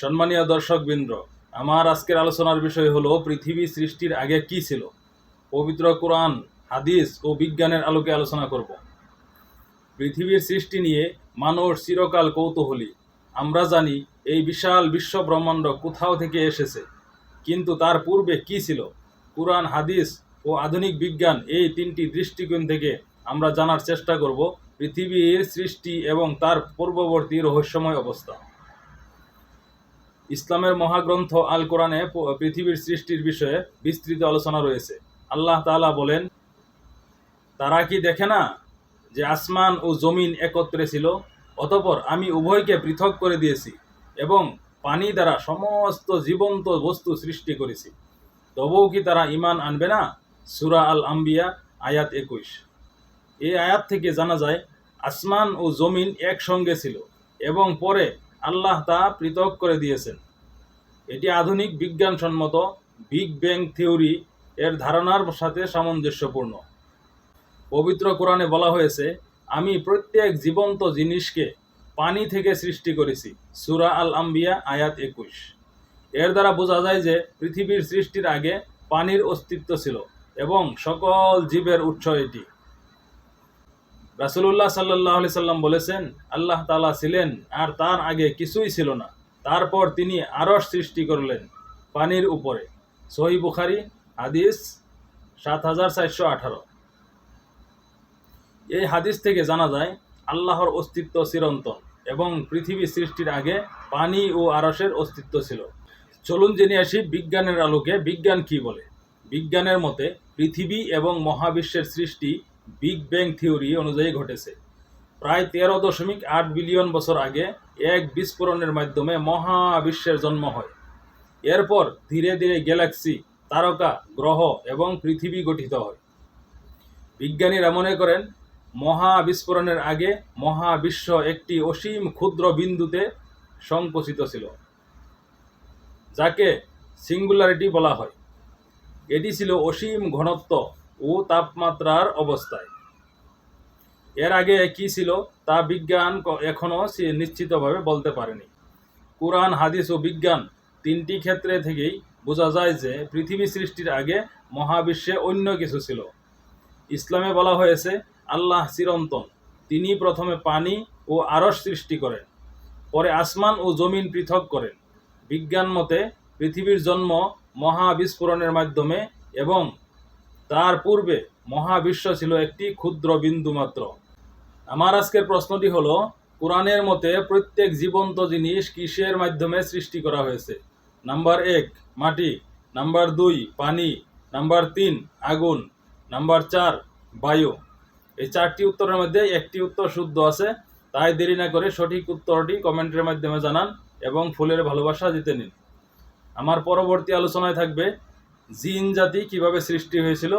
সম্মানীয় দর্শকবৃন্দ, আমার আজকের আলোচনার বিষয় হলো, পৃথিবী সৃষ্টির আগে কি ছিল? পবিত্র কোরআন, হাদিস ও বিজ্ঞানের আলোকে আলোচনা করব। পৃথিবীর সৃষ্টি নিয়ে মানুষ চিরকাল কৌতূহলী। আমরা জানি এই বিশাল বিশ্ব ব্রহ্মাণ্ড কোথাও থেকে এসেছে। কিন্তু তার পূর্বে কি ছিল? কোরআন, হাদিস ও আধুনিক বিজ্ঞান এই তিনটি দৃষ্টিকোণ থেকে আমরা জানার চেষ্টা করব, পৃথিবীর সৃষ্টি এবং তার পূর্ববর্তী রহস্যময় অবস্থা। ইসলামের মহাগ্রন্থ আল কোরআনে পৃথিবীর সৃষ্টির বিষয়ে বিস্তৃত আলোচনা রয়েছে। আল্লাহ তাআলা বলেন, তারা কি দেখে না যে আসমান ও জমিন একত্রে ছিল? অতপর আমি উভয়কে পৃথক করে দিয়েছি এবং পানি দ্বারা সমস্ত জীবন্ত বস্তু সৃষ্টি করেছি। তবুও কি তারা ইমান আনবে না? সুরা আল আম্বিয়া আয়াত একুশ। এই আয়াত থেকে জানা যায়, আসমান ও জমিন একসঙ্গে ছিল এবং পরে আল্লাহ তা পৃথক করে দিয়েছেন। এটি আধুনিক বিজ্ঞানসম্মত বিগ ব্যাং থিওরি এর ধারণার সাথে সামঞ্জস্যপূর্ণ। পবিত্র কোরআনে বলা হয়েছে, আমি প্রত্যেক জীবন্ত জিনিসকে পানি থেকে সৃষ্টি করেছি। সুরা আল আম্বিয়া আয়াত একুশ। এর দ্বারা বোঝা যায় যে পৃথিবীর সৃষ্টির আগে পানির অস্তিত্ব ছিল এবং সকল জীবের উৎস এটি। রাসুলুল্লাহ সাল্লাহ সাল্লাম বলেছেন, আল্লাহ তালা ছিলেন আর তার আগে কিছুই ছিল না। তারপর তিনি আরশ সৃষ্টি করলেন পানির উপরে। সহি বুখারি, হাদিস সাত হাজার চারশো আঠারো। এই হাদিস থেকে জানা যায়, আল্লাহর অস্তিত্ব চিরন্তন এবং পৃথিবী সৃষ্টির আগে পানি ও আরসের অস্তিত্ব ছিল। চলুন জেনে আসি বিজ্ঞানের আলোকে বিজ্ঞান কি বলে। বিজ্ঞানের মতে পৃথিবী এবং মহাবিশ্বের সৃষ্টি বিগ ব্যাং থিওরি অনুযায়ী ঘটেছে। প্রায় তেরো দশমিক আট বিলিয়ন বছর আগে এক বিস্ফোরণের মাধ্যমে মহাবিশ্বের জন্ম হয়। এরপর ধীরে ধীরে গ্যালাক্সি, তারকা, গ্রহ এবং পৃথিবী গঠিত হয়। বিজ্ঞানীরা মনে করেন, মহাবিস্ফোরণের আগে মহাবিশ্ব একটি অসীম ক্ষুদ্র বিন্দুতে সংকুচিত ছিল, যাকে সিঙ্গুলারিটি বলা হয়। এটি ছিল অসীম ঘনত্ব ও তাপমাত্রার অবস্থায়। এর আগে কি ছিল তা বিজ্ঞান এখনও নিশ্চিতভাবে বলতে পারেনি। কোরআন, হাদিস ও বিজ্ঞান তিনটি ক্ষেত্রে থেকেই বোঝা যায় যে পৃথিবী সৃষ্টির আগে মহাবিশ্বে অন্য কিছু ছিল। ইসলামে বলা হয়েছে, আল্লাহ চিরন্তন। তিনি প্রথমে পানি ও আরশ সৃষ্টি করেন, পরে আসমান ও জমিন পৃথক করেন। বিজ্ঞান মতে পৃথিবীর জন্ম মহাবিস্ফোরণের মাধ্যমে এবং তার পূর্বে মহাবিশ্ব ছিল একটি ক্ষুদ্র বিন্দু মাত্র। আমার আজকের প্রশ্নটি হলো, কোরআনের মতে প্রত্যেক জীবন্ত জিনিস কিসের মাধ্যমে সৃষ্টি করা হয়েছে? নাম্বার এক, মাটি। নাম্বার দুই, পানি। নাম্বার তিন, আগুন। নাম্বার চার, বায়ু। এই চারটি উত্তরের মধ্যে একটি উত্তর শুদ্ধ আছে, তাই দেরি না করে সঠিক উত্তরটি কমেন্টের মাধ্যমে জানান এবং ফুলের ভালোবাসা জিতে নিন। আমার পরবর্তী আলোচনায় থাকবে, জিন জাতি কীভাবে সৃষ্টি হয়েছিল